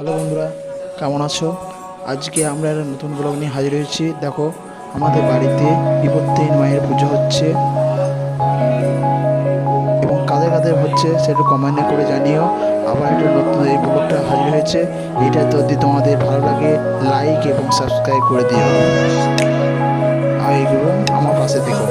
Hello বন্ধুরা, কেমন আছো? আজকে আমরা একটা নতুন ব্লগ নিয়ে হাজির হয়েছি। দেখো, আমাদের বাড়িতে বিপত্তিহীন মায়ের পুজো হচ্ছে। এবং কাদের কাদের হচ্ছে সেটা কমেন্টে করে জানিও। আবার একটা নতুন এই ব্লগটা হাজির হয়েছে। এটা যদি তোমাদের ভালো লাগে লাইক এবং সাবস্ক্রাইব করে দিও। আর এইগুলো আমার পাশে দেখো